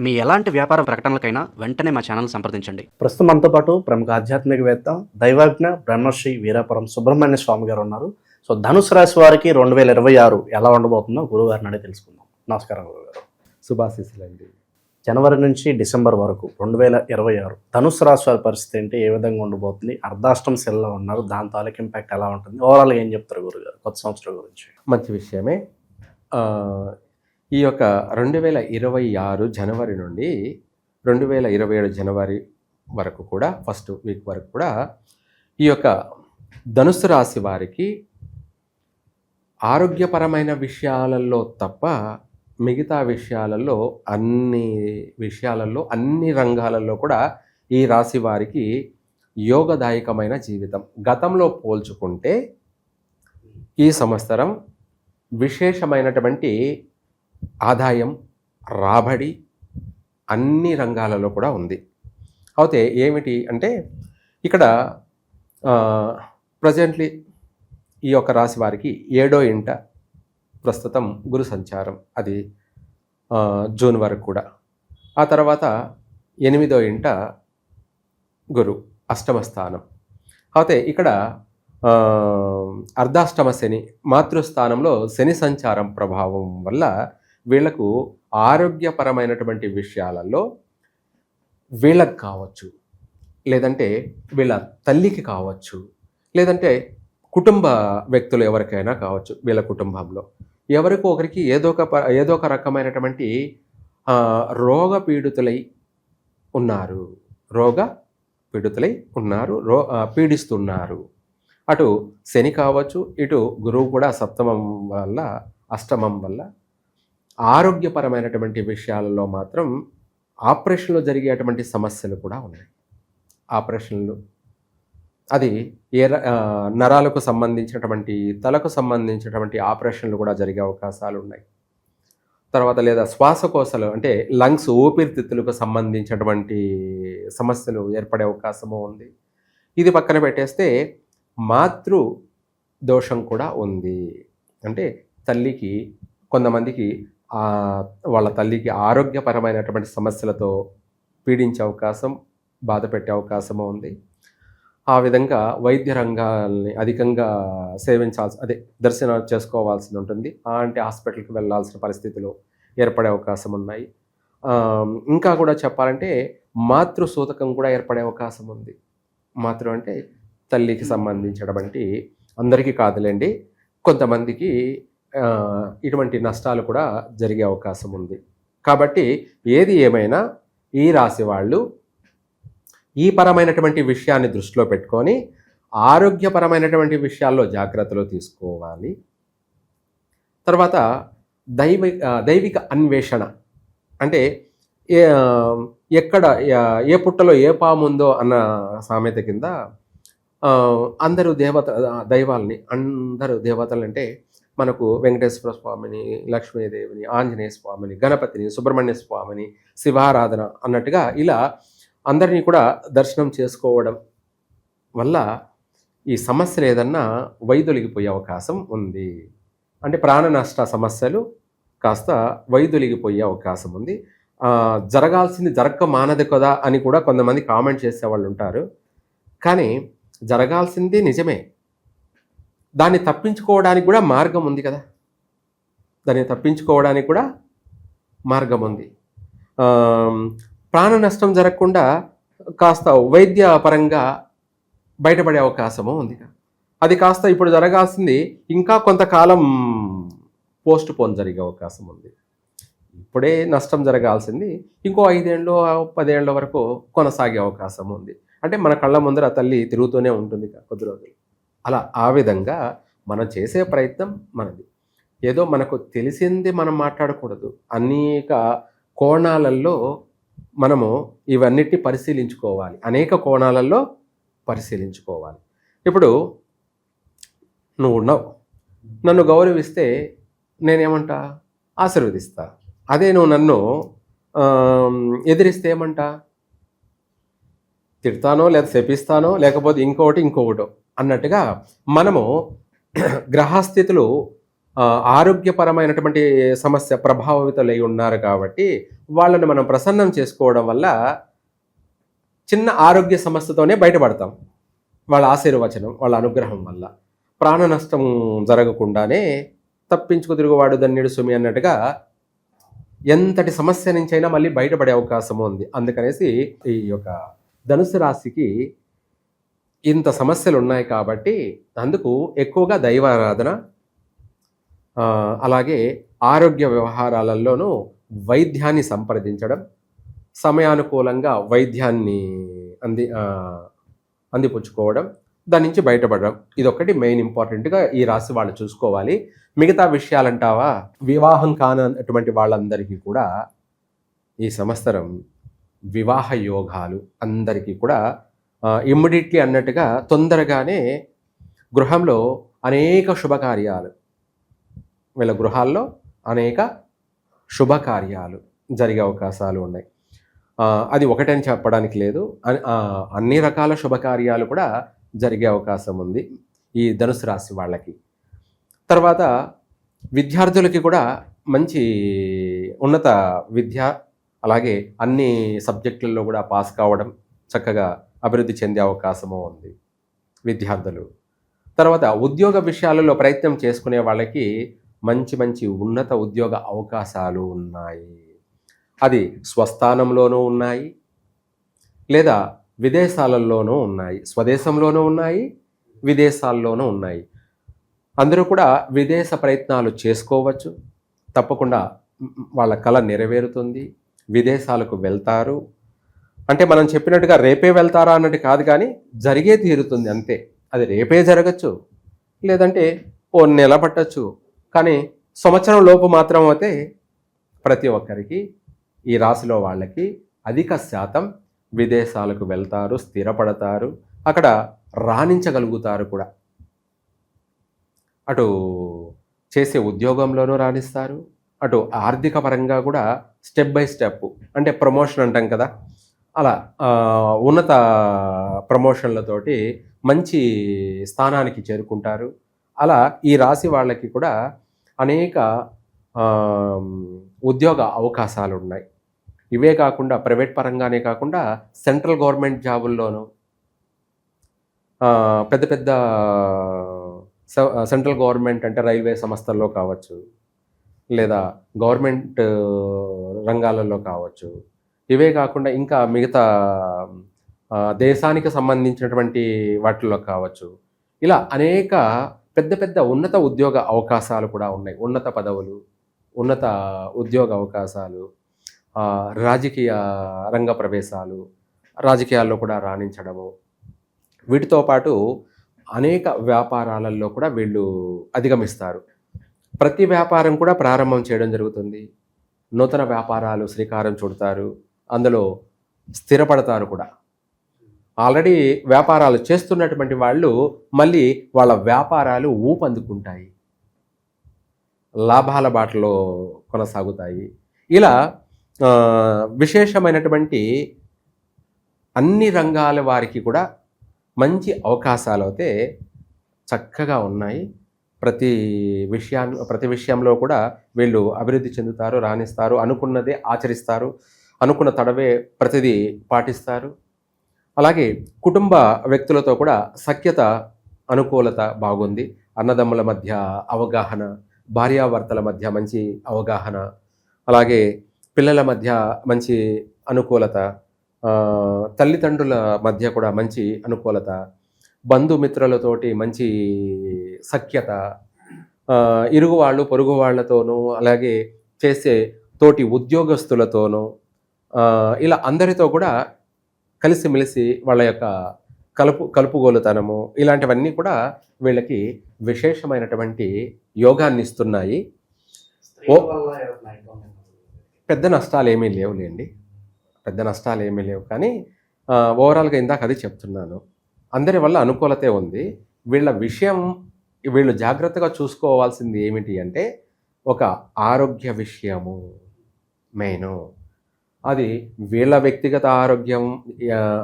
మీ ఎలాంటి వ్యాపార ప్రకటనలకైనా వెంటనే మా ఛానల్ సంప్రదించండి. ప్రస్తుతం మనతో పాటు ప్రముఖ ఆధ్యాత్మికవేత్త దైవజ్ఞ బ్రహ్మశ్రీ వీరాపురం సుబ్రహ్మణ్య స్వామి గారు ఉన్నారు. సో ధనుసు రాశి వారికి రెండు వేల ఇరవై ఆరు ఎలా ఉండబోతుందో గురువు గారిని అడిగి తెలుసుకుందాం. నమస్కారం గురువు గారు శుభాశీస్సులండి. జనవరి నుంచి డిసెంబర్ వరకు రెండు వేల ఇరవై ఆరు ధనుసు రాశి వారి పరిస్థితి ఏంటి? ఏ విధంగా ఉండబోతుంది? అర్ధాష్టం సెల్లో ఉన్నారు. దాని తాలూకు ఇంపాక్ట్ ఎలా ఉంటుంది? ఓవరాల్గా ఏం చెప్తారు గురుగారు కొత్త సంవత్సరం గురించి. మంచి విషయమే. ఆ, ఈ యొక్క రెండు వేల ఇరవై ఆరు జనవరి నుండి రెండు వేల ఇరవై ఏడు జనవరి వరకు కూడా ఫస్ట్ వీక్ వరకు కూడా ఈ యొక్క ధనుసు రాశి వారికి ఆరోగ్యపరమైన విషయాలలో తప్ప మిగతా విషయాలలో అన్ని విషయాలలో అన్ని రంగాలలో కూడా ఈ రాశి వారికి యోగదాయకమైన జీవితం. గతంలో పోల్చుకుంటే ఈ సంవత్సరం విశేషమైనటువంటి ఆదాయం రాబడి అన్ని రంగాలలో కూడా ఉంది. అయితే ఏమిటి అంటే ఇక్కడ ప్రజెంట్లీ ఈ యొక్క రాశి వారికి ఏడో ఇంట ప్రస్తుతం గురు సంచారం. అది జూన్ వరకు కూడా. ఆ తర్వాత ఎనిమిదో ఇంట గురు అష్టమ స్థానం. అయితే ఇక్కడ అర్ధాష్టమ శని మాతృస్థానంలో శని సంచారం ప్రభావం వల్ల వీళ్ళకు ఆరోగ్యపరమైనటువంటి విషయాలలో వీళ్ళకి కావచ్చు. లేదంటే వీళ్ళ తల్లికి కావచ్చు. లేదంటే కుటుంబ వ్యక్తులు ఎవరికైనా కావచ్చు వీళ్ళ కుటుంబంలో. ఎవరికో ఒకరికి ఏదో ఒక ప- ఏదో ఒక రకమైనటువంటి రోగ పీడితులై ఉన్నారు. రోగ పీడితులై ఉన్నారు. రో పీడిస్తున్నారు. అటు శని కావచ్చు ఇటు గురువు కూడా సప్తమం వల్ల అష్టమం వల్ల ఆరోగ్యపరమైనటువంటి విషయాలలో మాత్రం ఆపరేషన్లో జరిగేటువంటి సమస్యలు కూడా ఉన్నాయి. ఆపరేషన్లు అది ఏ నరాలకు సంబంధించినటువంటి తలకు సంబంధించినటువంటి ఆపరేషన్లు కూడా జరిగే అవకాశాలు ఉన్నాయి. తర్వాత లేదా శ్వాసకోశలు అంటే లంగ్స్ ఊపిరితిత్తులకు సంబంధించినటువంటి సమస్యలు ఏర్పడే అవకాశము ఉంది. ఇది పక్కన పెట్టేస్తే మాతృ దోషం కూడా ఉంది. అంటే తల్లికి కొంతమందికి వాళ్ళ తల్లికి ఆరోగ్యపరమైనటువంటి సమస్యలతో పీడించే అవకాశం బాధ పెట్టే అవకాశము ఉంది. ఆ విధంగా వైద్య రంగాల్ని అధికంగా సేవించాల్సి అదే దర్శనం చేసుకోవాల్సి ఉంటుంది. ఆ అంటే హాస్పిటల్కి వెళ్ళాల్సిన పరిస్థితులు ఏర్పడే అవకాశం ఉన్నాయి. ఇంకా కూడా చెప్పాలంటే మాతృ సూతకం కూడా ఏర్పడే అవకాశం ఉంది. మాతృ అంటే తల్లికి సంబంధించినటువంటి అందరికీ కాదులేండి. కొంతమందికి ఇటువంటి నష్టాలు కూడా జరిగే అవకాశం ఉంది. కాబట్టి ఏది ఏమైనా ఈ రాశి వాళ్ళు ఈ పరమైనటువంటి విషయాన్ని దృష్టిలో పెట్టుకొని ఆరోగ్యపరమైనటువంటి విషయాల్లో జాగ్రత్తలు తీసుకోవాలి. తర్వాత దైవ దైవిక అన్వేషణ. అంటే ఎక్కడ ఏ పుట్టలో ఏ పాము ఉందో అన్న సామెత కింద అందరూ దేవత దైవాల్ని అందరూ దేవతలు అంటే మనకు వెంకటేశ్వర స్వామిని లక్ష్మీదేవిని ఆంజనేయ స్వామిని గణపతిని సుబ్రహ్మణ్య స్వామిని శివారాధన అన్నట్టుగా ఇలా అందరినీ కూడా దర్శనం చేసుకోవడం వల్ల ఈ సమస్యలు ఏదన్నా వైదొలిగిపోయే అవకాశం ఉంది. అంటే ప్రాణ నష్ట సమస్యలు కాస్త వైదొలిగిపోయే అవకాశం ఉంది. జరగాల్సింది జరగక మానదు కదా అని కూడా కొంతమంది కామెంట్ చేసే వాళ్ళు ఉంటారు. కానీ జరగాల్సింది నిజమే. దాన్ని తప్పించుకోవడానికి కూడా మార్గం ఉంది కదా. దాన్ని తప్పించుకోవడానికి కూడా మార్గం ఉంది. ప్రాణ నష్టం జరగకుండా కాస్త వైద్య పరంగా బయటపడే అవకాశము ఉంది. అది కాస్త ఇప్పుడు జరగాల్సింది ఇంకా కొంతకాలం పోస్ట్ పోన్ జరిగే అవకాశం ఉంది. ఇప్పుడే నష్టం జరగాల్సింది ఇంకో ఐదేళ్ళు పదేళ్ళ వరకు కొనసాగే అవకాశం ఉంది. అంటే మన కళ్ళ ముందర తల్లి తిరుగుతూనే ఉంటుంది కొద్ది రోజులు. అలా ఆ విధంగా మనం చేసే ప్రయత్నం మనది. ఏదో మనకు తెలిసింది మనం మాట్లాడకూడదు. అనేక కోణాలలో మనము ఇవన్నిటిని పరిశీలించుకోవాలి. అనేక కోణాలలో పరిశీలించుకోవాలి. ఇప్పుడు నువ్వు ఉన్నావు. నన్ను గౌరవిస్తే నేనేమంటా? ఆశీర్వదిస్తా. అదే నువ్వు నన్ను ఎదిరిస్తే ఏమంటా? తిడతానో లేదా శపిస్తానో లేకపోతే ఇంకొకటి ఇంకొకటో. అన్నట్టుగా మనము గ్రహస్థితులు ఆరోగ్యపరమైనటువంటి సమస్య ప్రభావితులై ఉన్నారు కాబట్టి వాళ్ళని మనం ప్రసన్నం చేసుకోవడం వల్ల చిన్న ఆరోగ్య సమస్యతోనే బయటపడతాం. వాళ్ళ ఆశీర్వచనం వాళ్ళ అనుగ్రహం వల్ల. ప్రాణ నష్టం జరగకుండానే తప్పించుకు తిరుగువాడు దన్యుడు సుమి అన్నట్టుగా ఎంతటి సమస్య నుంచైనా మళ్ళీ బయటపడే అవకాశం ఉంది. అందుకనేసి ఈ యొక్క ధనుసు రాశికి ఇంత సమస్యలు ఉన్నాయి కాబట్టి అందుకు ఎక్కువగా దైవారాధన అలాగే ఆరోగ్య వ్యవహారాలలోనూ వైద్యాన్ని సంప్రదించడం సమయానుకూలంగా వైద్యాన్ని అంది అందిపుచ్చుకోవడం దాని నుంచి బయటపడడం. ఇదొక్కటి మెయిన్ ఇంపార్టెంట్గా ఈ రాశి వాళ్ళు చూసుకోవాలి. మిగతా విషయాలంటావా? వివాహం కానటువంటి వాళ్ళందరికీ కూడా ఈ సంవత్సరం వివాహ యోగాలు అందరికీ కూడా ఇమ్మీడియట్లీ అన్నట్టుగా తొందరగానే గృహంలో అనేక శుభకార్యాలు. వీళ్ళ గృహాల్లో అనేక శుభకార్యాలు జరిగే అవకాశాలు ఉన్నాయి. అది ఒకటని చెప్పడానికి లేదు. అన్ని రకాల శుభకార్యాలు కూడా జరిగే అవకాశం ఉంది ఈ ధనుసు రాశి వాళ్ళకి. తర్వాత విద్యార్థులకి కూడా మంచి ఉన్నత విద్య అలాగే అన్ని సబ్జెక్టులలో కూడా పాస్ కావడం చక్కగా అభివృద్ధి చెందే అవకాశము ఉంది. విద్యార్థులు. తర్వాత ఉద్యోగ విషయాలలో ప్రయత్నం చేసుకునే వాళ్ళకి మంచి మంచి ఉన్నత ఉద్యోగ అవకాశాలు ఉన్నాయి. అది స్వస్థానంలోనూ ఉన్నాయి. లేదా విదేశాలలోనూ ఉన్నాయి. స్వదేశంలోనూ ఉన్నాయి. విదేశాల్లోనూ ఉన్నాయి. అందరూ కూడా విదేశ ప్రయత్నాలు చేసుకోవచ్చు. తప్పకుండా వాళ్ళ కళ నెరవేరుతుంది. విదేశాలకు వెళ్తారు. అంటే మనం చెప్పినట్టుగా రేపే వెళ్తారా అన్నట్టు కాదు కానీ జరిగే తీరుతుంది అంతే. అది రేపే జరగచ్చు లేదంటే ఓ నెల పట్టచ్చు. కానీ సంవత్సరం లోపు మాత్రం అయితే ప్రతి ఒక్కరికి ఈ రాశిలో వాళ్ళకి అధిక శాతం విదేశాలకు వెళ్తారు స్థిరపడతారు అక్కడ రాణించగలుగుతారు కూడా. అటు చేసే ఉద్యోగంలోనూ రాణిస్తారు అటు ఆర్థిక పరంగా కూడా స్టెప్ బై స్టెప్ అంటే ప్రమోషన్ అంటాం కదా అలా ఉన్నత ప్రమోషన్లతోటి మంచి స్థానానికి చేరుకుంటారు. అలా ఈ రాశి వాళ్ళకి కూడా అనేక ఉద్యోగ అవకాశాలు ఉన్నాయి ఇవే కాకుండా ప్రైవేట్ పరంగానే కాకుండా సెంట్రల్ గవర్నమెంట్ జాబుల్లోనూ పెద్ద పెద్ద సెంట్రల్ గవర్నమెంట్ అంటే రైల్వే సంస్థల్లో కావచ్చు లేదా గవర్నమెంట్ రంగాలలో కావచ్చు ఇవే కాకుండా ఇంకా మిగతా దేశానికి సంబంధించినటువంటి వాటిల్లో కావచ్చు. ఇలా అనేక పెద్ద పెద్ద ఉన్నత ఉద్యోగ అవకాశాలు కూడా ఉన్నాయి. ఉన్నత పదవులు ఉన్నత ఉద్యోగ అవకాశాలు రాజకీయ రంగ ప్రవేశాలు రాజకీయాల్లో కూడా రాణించడము. వీటితో పాటు అనేక వ్యాపారాలలో కూడా వీళ్ళు అధిగమిస్తారు. ప్రతి వ్యాపారం కూడా ప్రారంభం చేయడం జరుగుతుంది. నూతన వ్యాపారాలు శ్రీకారం చుడతారు. అందులో స్థిరపడతారు కూడా. ఆల్రెడీ వ్యాపారాలు చేస్తున్నటువంటి వాళ్ళు మళ్ళీ వాళ్ళ వ్యాపారాలు ఊపందుకుంటాయి. లాభాల బాటలో కొనసాగుతాయి. ఇలా విశేషమైనటువంటి అన్ని రంగాల వారికి కూడా మంచి అవకాశాలు అయితే చక్కగా ఉన్నాయి. ప్రతి విషయాన్ని ప్రతి విషయంలో కూడా వీళ్ళు అభివృద్ధి చెందుతారు రాణిస్తారు అనుకున్నదే ఆచరిస్తారు. అనుకున్న తడవే ప్రతిదీ పాటిస్తారు. అలాగే కుటుంబ వ్యక్తులతో కూడా సఖ్యత అనుకూలత బాగుంది. అన్నదమ్ముల మధ్య అవగాహన భార్యాభర్తల మధ్య మంచి అవగాహన అలాగే పిల్లల మధ్య మంచి అనుకూలత తల్లిదండ్రుల మధ్య కూడా మంచి అనుకూలత బంధుమిత్రులతోటి మంచి సఖ్యత ఇరుగు వాళ్ళు పొరుగు వాళ్ళతోనూ అలాగే చేసే తోటి ఉద్యోగస్తులతోనూ ఇలా అందరితో కూడా కలిసిమెలిసి వాళ్ళ యొక్క కలుపు కలుపుగోలుతనము ఇలాంటివన్నీ కూడా వీళ్ళకి విశేషమైనటువంటి యోగాన్ని ఇస్తున్నాయి. ఓ పెద్ద నష్టాలు ఏమీ లేవులేండి. పెద్ద నష్టాలు ఏమీ లేవు. కానీ ఓవరాల్గా ఇందాక అది చెప్తున్నాను. అందరి వల్ల అనుకూలతే ఉంది. వీళ్ళ విషయం వీళ్ళు జాగ్రత్తగా చూసుకోవాల్సింది ఏమిటి అంటే ఒక ఆరోగ్య విషయము మెయిన్. అది వీళ్ళ వ్యక్తిగత ఆరోగ్యం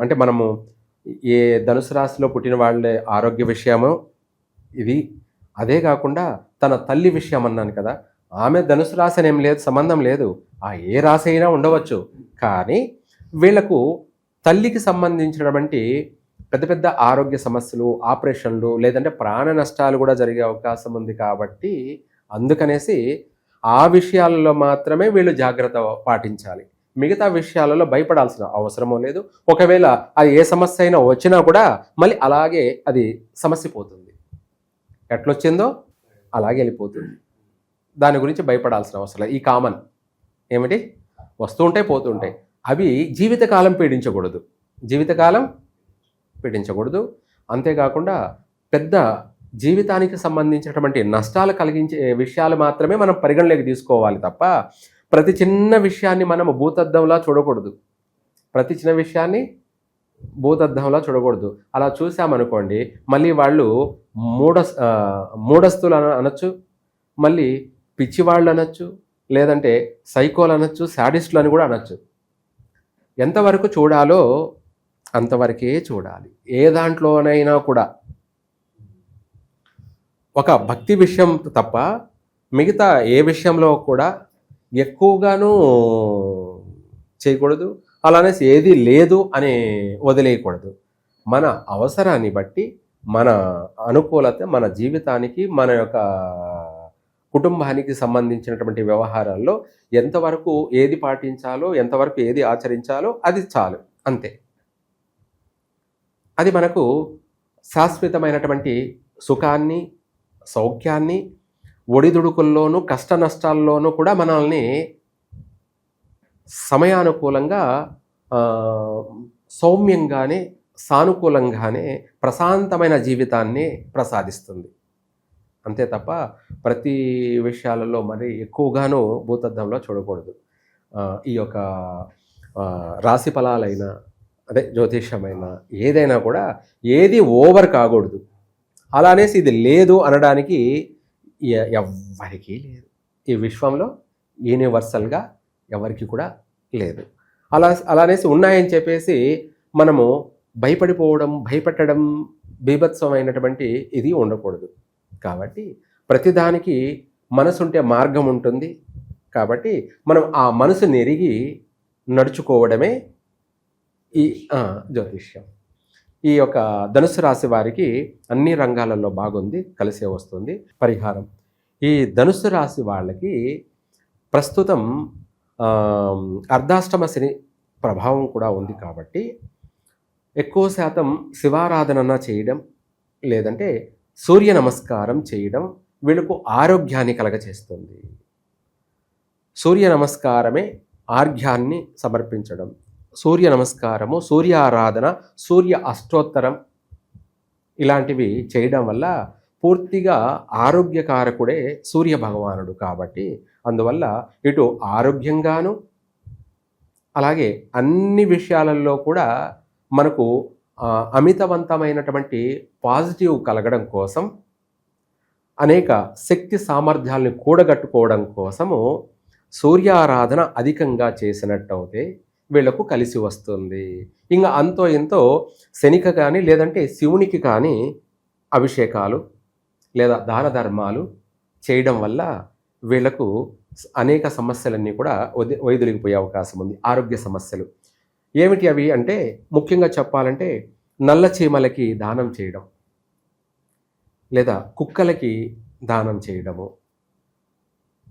అంటే మనము ఏ ధనుసు రాశిలో పుట్టిన వాళ్ళ ఆరోగ్య విషయము ఇది అదే కాకుండా తన తల్లి విషయం అన్నాను కదా ఆమె ధనుసు రాశి అని ఏం లేదు సంబంధం లేదు. ఆ ఏ రాశి అయినా ఉండవచ్చు. కానీ వీళ్ళకు తల్లికి సంబంధించినటువంటి పెద్ద పెద్ద ఆరోగ్య సమస్యలు ఆపరేషన్లు లేదంటే ప్రాణ నష్టాలు కూడా జరిగే అవకాశం ఉంది కాబట్టి అందుకనేసి ఆ విషయాలలో మాత్రమే వీళ్ళు జాగ్రత్త పాటించాలి. మిగతా విషయాలలో భయపడాల్సిన అవసరమో లేదు. ఒకవేళ అది ఏ సమస్య అయినా వచ్చినా కూడా మళ్ళీ అలాగే అది సమస్య పోతుంది. ఎట్లొచ్చిందో అలాగే వెళ్ళిపోతుంది. దాని గురించి భయపడాల్సిన అవసరం లేదు. ఈ కామన్ ఏమిటి? వస్తూ ఉంటాయి అవి జీవితకాలం పీడించకూడదు. జీవితకాలం పీడించకూడదు. అంతేకాకుండా పెద్ద జీవితానికి సంబంధించినటువంటి నష్టాలు కలిగించే విషయాలు మాత్రమే మనం పరిగణలోకి తీసుకోవాలి తప్ప ప్రతి చిన్న విషయాన్ని మనం భూతద్దంలా చూడకూడదు. ప్రతి చిన్న విషయాన్ని భూతద్దంలా చూడకూడదు. అలా చూసామనుకోండి మళ్ళీ వాళ్ళు మూఢ ఆ, మూఢస్తులు అన అనొచ్చు మళ్ళీ పిచ్చివాళ్ళు అనొచ్చు లేదంటే సైకోలు అనొచ్చు శాడిస్టులు అని కూడా అనొచ్చు. ఎంతవరకు చూడాలో అంతవరకే చూడాలి. ఏ దాంట్లోనైనా కూడా. ఒక భక్తి విషయం తప్ప మిగతా ఏ విషయంలో కూడా ఎక్కువగాను చేయకూడదు. అలానేసి ఏది లేదు అని వదిలేయకూడదు. మన అవసరాన్ని బట్టి మన అనుకూలత మన జీవితానికి మన యొక్క కుటుంబానికి సంబంధించినటువంటి వ్యవహారాల్లో ఎంతవరకు ఏది పాటించాలో ఎంతవరకు ఏది ఆచరించాలో అది చాలు. అంతే. అది మనకు శాశ్వతమైనటువంటి సుఖాన్ని సౌఖ్యాన్ని ఒడిదుడుకుల్లోనూ కష్ట నష్టాల్లోనూ కూడా మనల్ని సమయానుకూలంగా సౌమ్యంగానే సానుకూలంగానే ప్రశాంతమైన జీవితాన్ని ప్రసాదిస్తుంది. అంతే తప్ప ప్రతి విషయాలలో మరి ఎక్కువగాను భూతద్దంలో చూడకూడదు. ఈ యొక్క రాశి ఫలాలైనా అదే జ్యోతిష్యమైన ఏదైనా కూడా ఏది ఓవర్ కాకూడదు. అలా అనేసి ఇది లేదు అనడానికి ఎవ్వరికీ లేదు. ఈ విశ్వంలో యూనివర్సల్గా ఎవరికి కూడా లేదు. అలా అలానేసి ఉన్నాయని చెప్పేసి మనము భయపడిపోవడం భయపెట్టడం బీభత్సమైనటువంటి ఇది ఉండకూడదు. కాబట్టి ప్రతిదానికి మనసు ఉంటే మార్గం ఉంటుంది. కాబట్టి మనం ఆ మనసు నెరిగి నడుచుకోవడమే ఈ జ్యోతిష్యం. ఈ యొక్క ధనుసు రాశి వారికి అన్ని రంగాలలో బాగుంది కలిసే వస్తుంది పరిహారం. ఈ ధనుసు రాశి వాళ్ళకి ప్రస్తుతం అర్ధాష్టమ శని ప్రభావం కూడా ఉంది కాబట్టి ఎక్కువ శాతం శివారాధన చేయడం లేదంటే సూర్య నమస్కారం చేయడం వీళ్ళకు ఆరోగ్యాన్ని కలగచేస్తుంది. సూర్య నమస్కారమే ఆర్ఘ్యాన్ని సమర్పించడం. సూర్య నమస్కారము సూర్య ఆరాధన సూర్య అష్టోత్తరం ఇలాంటివి చేయడం వల్ల పూర్తిగా ఆరోగ్యకారకుడే సూర్య భగవానుడు కాబట్టి అందువల్ల ఇటు ఆరోగ్యంగాను అలాగే అన్ని విషయాలలో కూడా మనకు అమితవంతమైనటువంటి పాజిటివ్ కలగడం కోసం అనేక శక్తి సామర్థ్యాలను కూడగట్టుకోవడం కోసము సూర్యారాధన అధికంగా చేసినట్టయితే వీళ్ళకు కలిసి వస్తుంది. ఇంకా అంతో ఎంతో శనిక కానీ లేదంటే శివునికి కానీ అభిషేకాలు లేదా దాన ధర్మాలు చేయడం వల్ల వీళ్ళకు అనేక సమస్యలన్నీ కూడా వది వైదొలిగిపోయే అవకాశం ఉంది. ఆరోగ్య సమస్యలు. ఏమిటి అవి అంటే ముఖ్యంగా చెప్పాలంటే నల్ల చీమలకి దానం చేయడం లేదా కుక్కలకి దానం చేయడము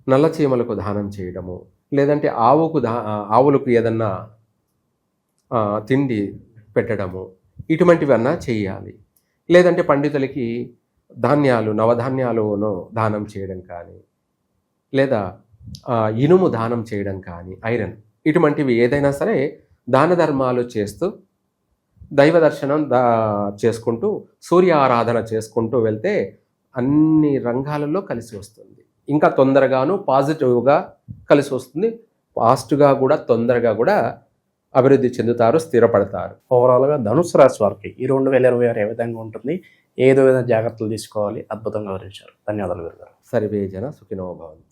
నల్ల చీమలకు దానం చేయడము లేదంటే ఆవుకు దా ఆవులకు ఏదన్నా తిండి పెట్టడము ఇటువంటివన్నా చేయాలి. లేదంటే పండితులకి ధాన్యాలు నవధాన్యాలును దానం చేయడం కానీ లేదా ఇనుము దానం చేయడం కానీ ఐరన్ ఇటువంటివి ఏదైనా సరే దాన ధర్మాలు చేస్తూ దైవ దర్శనం దా చేసుకుంటూ సూర్య ఆరాధన చేసుకుంటూ వెళ్తే అన్ని రంగాలలో కలిసి వస్తుంది. ఇంకా తొందరగాను పాజిటివ్గా కలిసి వస్తుంది. ఫాస్ట్గా కూడా తొందరగా కూడా అభివృద్ధి చెందుతారు స్థిరపడతారు. ఓవరాల్గా ధనుసు రాశి వారికి ఈ రెండు వేల ఇరవై ఆరు ఏ విధంగా ఉంటుంది? ఏదో విధంగా జాగ్రత్తలు తీసుకోవాలి? అద్భుతంగా వివరించారు. ధన్యవాదాలు గురుగారు. సర్వే జన సుఖినో భవంతు.